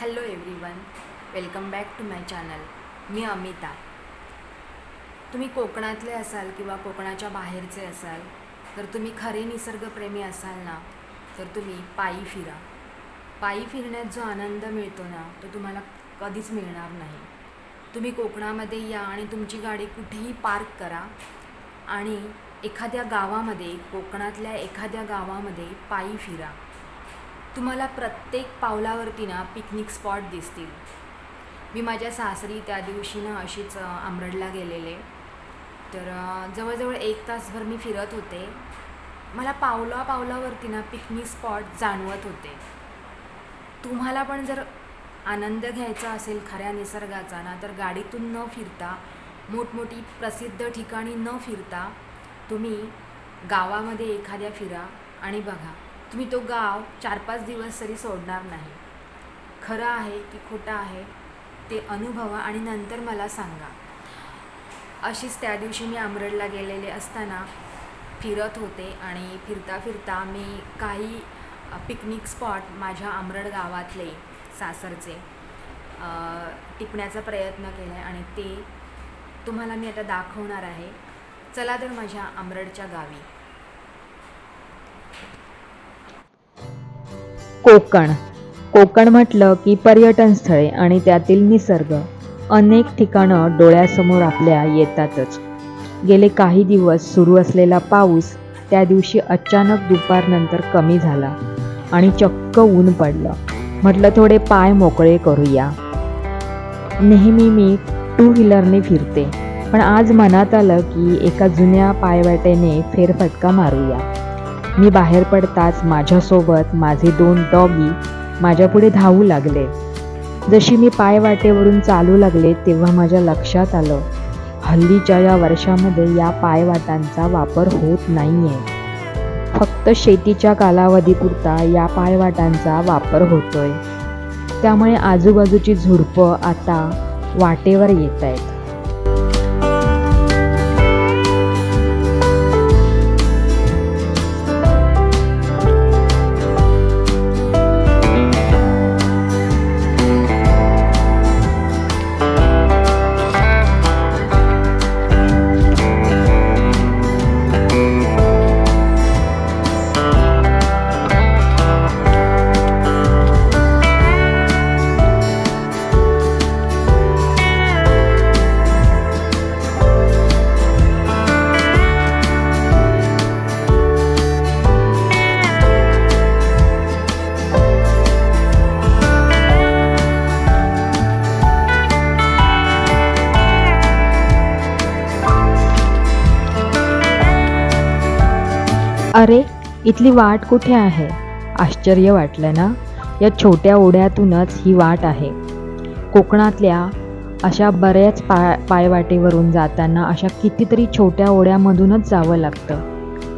Hello everyone welcome back to my channel मी अमिता. तुम्ही कोकणातले असाल किंवा कोकणाच्या बाहेरचे असाल तर तुम्ही खरे निसर्गप्रेमी असाल ना तर तुम्ही पायी फिरा. पायी फिरण्यात जो आनंद मिळतो ना तो तुम्हाला कधीच मिळणार नाही. तुम्ही कोकणामध्ये या आणि तुमची गाडी कुठेही पार्क करा आणि एखाद्या गावामध्ये कोकणातल्या एखाद्या गावामध्ये पायी फिरा. तुम्हाला प्रत्येक पावलावरती ना पिकनिक स्पॉट दिसतील. मी माझ्या सासरी त्या दिवशी ना अशीच आंबरडला गेलेले. तर जवळजवळ एक तासभर मी फिरत होते. मला पावला पावलावरती ना पिकनिक स्पॉट जाणवत होते. तुम्हाला पण जर आनंद घ्यायचा असेल खऱ्या निसर्गाचा ना तर गाडीतून न फिरता मोठमोठी प्रसिद्ध ठिकाणी न फिरता तुम्ही गावामध्ये एखाद्या फिरा आणि बघा. तुम्ही तो गाव चार पाच दिवस तरी सोडणार नाही. खरं आहे की खोटं आहे ते अनुभवा आणि नंतर मला सांगा. अशीच त्या दिवशी मी आमरडला गेलेले असताना फिरत होते आणि फिरता फिरता मी काही पिकनिक स्पॉट माझ्या आमरड गावातले सासरचे टिपण्याचा प्रयत्न केला आहे आणि ते तुम्हाला मी आता दाखवणार आहे. चला तर माझ्या आमरडच्या गावी. कोकण. कोकण म्हटलं की पर्यटन स्थळे आणि त्यातील निसर्ग. अनेक ठिकाणं डोळ्यासमोर आपल्या येतातच. गेले काही दिवस सुरू असलेला पाऊस त्या दिवशी अचानक दुपारनंतर कमी झाला आणि चक्क ऊन पडलं. म्हटलं थोडे पाय मोकळे करूया. नेहमी मी टू व्हीलरने फिरते पण आज मनात आलं की एका जुन्या पायवाटेने फेरफटका मारूया. मी बाहेर पडताच माझ्यासोबत माझे दोन डॉगी माझ्यापुढे धावू लागले. जशी मी पाय वाटेवरून चालू लागले तेव्हा माझ्या लक्षात आलं हल्लीच्या या वर्षामध्ये या पायवाटांचा वापर होत नाही आहे फक्त शेतीच्या कालावधीपुरता या पायवाटांचा वापर होतोय. त्यामुळे आजूबाजूची झुडपं आता वाटेवर येत आहेत इथली वाट कुठे आहे? आश्चर्य वाटलं ना? या छोट्या ओढ्यातूनच ही वाट आहे. कोकणातल्या अशा बऱ्याच पाय पायवाटेवरून जाताना अशा कितीतरी छोट्या ओढ्यामधूनच जावं लागतं.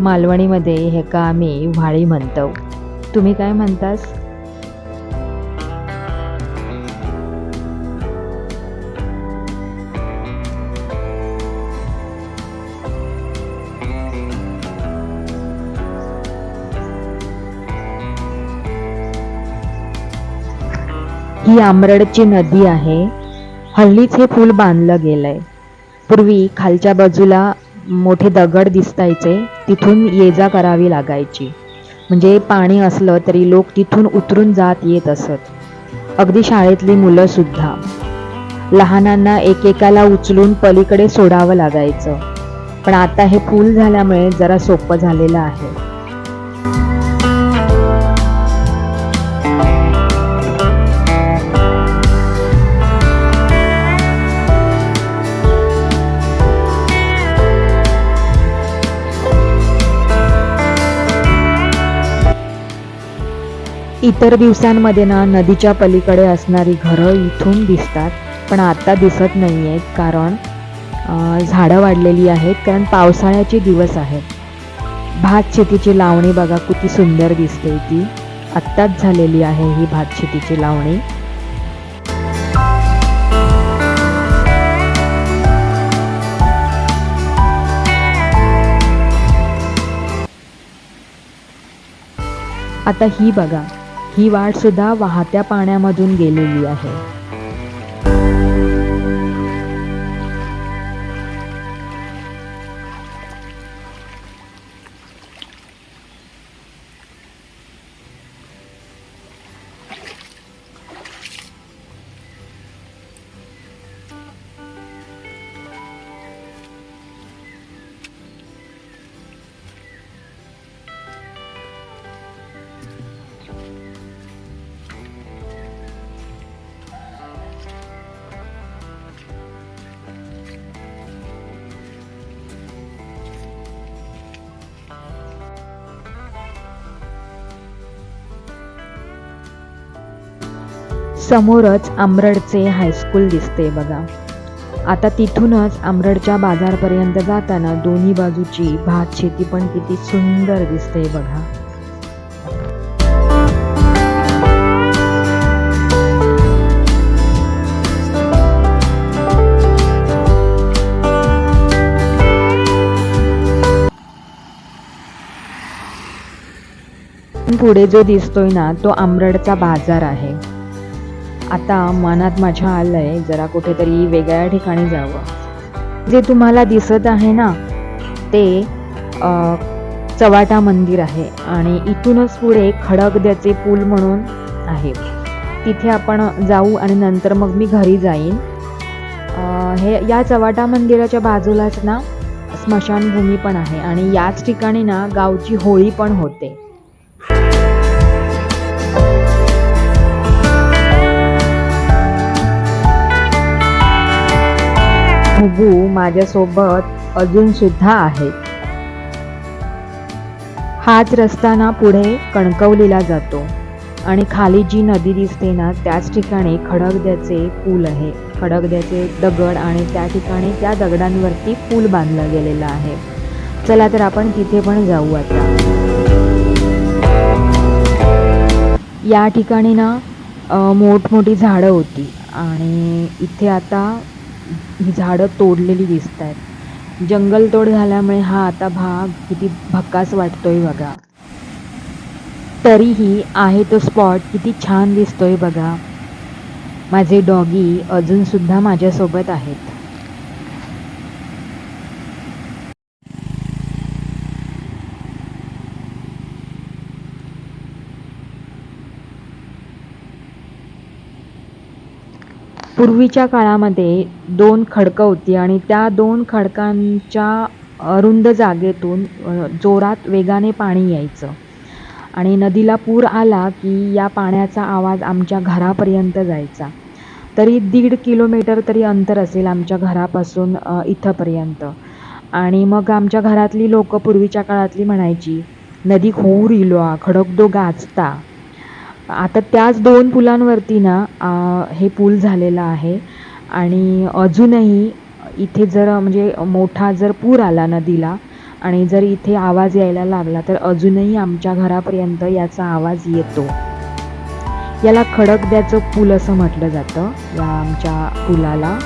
मालवणीमध्ये हे का आम्ही व्हाळी म्हणतो? तुम्ही काय म्हणतास? ही आमरडची नदी आहे. हल्लीच हे पूल बांधलं गेलंय. पूर्वी खालच्या बाजूला मोठे दगड दिसतायचे तिथून ये जा करावी लागायची. म्हणजे पाणी असलं तरी लोक तिथून उतरून जात येत असत. अगदी शाळेतली मुलं सुद्धा. लहानांना एकेकाला उचलून पलीकडे सोडावं लागायचं. पण आता हे पूल झाल्यामुळे जरा सोपं झालेलं आहे. इतर दिवसांमध्ये ना नदीच्या पलीकडे असणारी घरं इथून दिसतात पण आता दिसत नाही आहेत कारण झाडं वाढलेली आहेत कारण पावसाळ्याचे दिवस आहेत. भात शेतीची लावणी बघा किती सुंदर दिसते ती. आत्ताच झालेली आहे ही भात शेतीची लावणी. आता ही बघा ही वाटसुद्धा वाहत्या पाण्यामधून गेलेली आहे. समोरच आंबरडचे हायस्कूल दिसते बघा. आता तिथूनच आंबरडच्या बाजारपर्यंत जाताना दोन्ही बाजूची भात शेती पण किती सुंदर दिसते बघा. पुढे जो दिसतोय ना तो आंबरडचा बाजार आहे. आता मनात माझ्या आलंय जरा कुठेतरी वेगळ्या ठिकाणी जावं. जे तुम्हाला दिसत आहे ना ते चवाटा मंदिर आहे आणि इथूनच पुढे खडकद्याचे पूल म्हणून आहे. तिथे आपण जाऊ आणि नंतर मग मी घरी जाईन. हे या चवाटा मंदिराच्या बाजूलाच ना स्मशानभूमी पण आहे आणि याच ठिकाणी ना गावची होळी पण होते. हुगू माझ्यासोबत अजूनसुद्धा आहे. हाच रस्ता ना पुढे कणकवलीला जातो आणि खाली जी नदी दिसते ना त्याच ठिकाणी खडगद्याचे पूल आहे. खडगद्याचे दगड आणि त्या ठिकाणी त्या दगडांवरती पूल बांधला गेलेला आहे. चला तर आपण तिथे पण जाऊ आता. या ठिकाणी ना मोठमोठी झाडं होती आणि इथे आता ही झाडं तोडलेली दिसत आहेत जंगलतोड झाल्यामुळे हा आता भाग किती भक्कास वाटतोय बघा. तरीही आहे तो स्पॉट किती छान दिसतोय बघा. माझे डॉगी अजूनसुद्धा माझ्यासोबत आहेत. पूर्वीच्या काळामध्ये दोन खडकं होती आणि त्या दोन खडकांच्या अरुंद जागेतून जोरात वेगाने पाणी यायचं. आणि नदीला पूर आला की या पाण्याचा आवाज आमच्या घरापर्यंत जायचा. तरी दीड किलोमीटर तरी अंतर असेल आमच्या घरापासून इथंपर्यंत. आणि मग आमच्या घरातली लोकं पूर्वीच्या काळातली म्हणायची नदी खूर इलो खडकदो गाजता. आता त्याच दोन पुलांवरती ना आ, हे पूल झालेलं आहे. आणि अजूनही इथे जर म्हणजे मोठा जर पूर आला नदीला आणि जर इथे आवाज यायला लागला तर अजूनही आमच्या घरापर्यंत याचा आवाज येतो. याला खडकद्याचं पूल असं म्हटलं जातं या आमच्या पुलाला.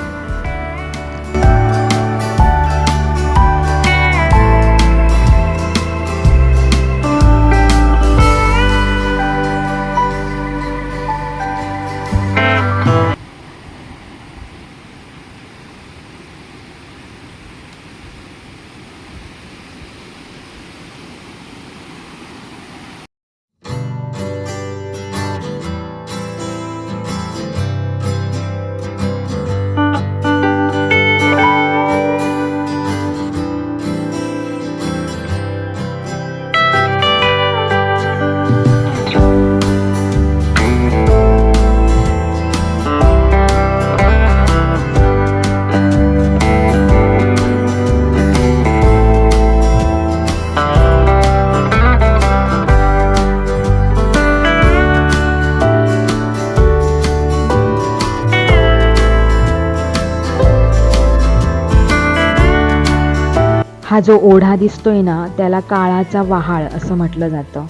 हा जो ओढा दिसतोय ना त्याला काळाचा वहाळ असं म्हटलं जातं.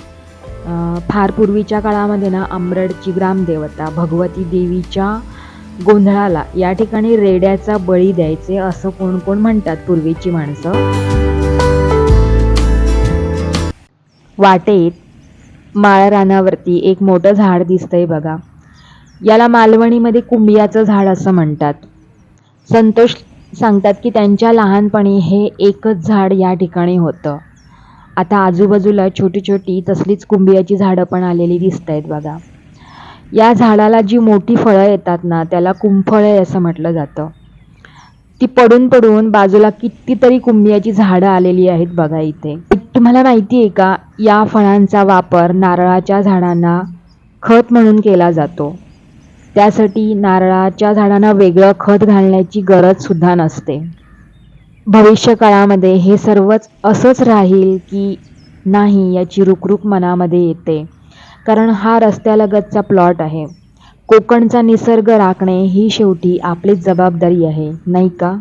फार पूर्वीच्या काळामध्ये ना आंबरडची ग्रामदेवता भगवती देवीच्या गोंधळाला या ठिकाणी रेड्याचा बळी द्यायचे असं कोण कोण म्हणतात पूर्वीची माणसं? वाटेत माळ रानावरती एक मोठं झाड दिसतंय बघा. याला मालवणीमध्ये कुंबियाचं झाड असं म्हणतात. संतोष सांगतात की त्यांच्या लहानपणी हे एकच झाड या ठिकाणी होतं. आता आजूबाजूला छोटी छोटी तसलीच कुंबियाची झाडं पण आलेली दिसत आहेत बघा. या झाडाला जी मोठी फळं येतात ना त्याला कुंफळे असं म्हटलं जातं. ती पडून पडून बाजूला कितीतरी कुंबियाची झाडं आलेली आहेत बघा इथे. तुम्हाला माहिती आहे का या फळांचा वापर नारळाच्या झाडांना खत म्हणून केला जातो. त्यासाठी नारळाच्या झाडांना वेगळं खत घालण्याची गरजसुद्धा नसते. भविष्यकाळामध्ये हे सर्वच असंच राहील की नाही याची रुकरुक मनामध्ये येते. कारण हा रस्त्यालगतचा प्लॉट आहे. कोकणचा निसर्ग राखणे ही शेवटी आपलीच जबाबदारी आहे नाही का?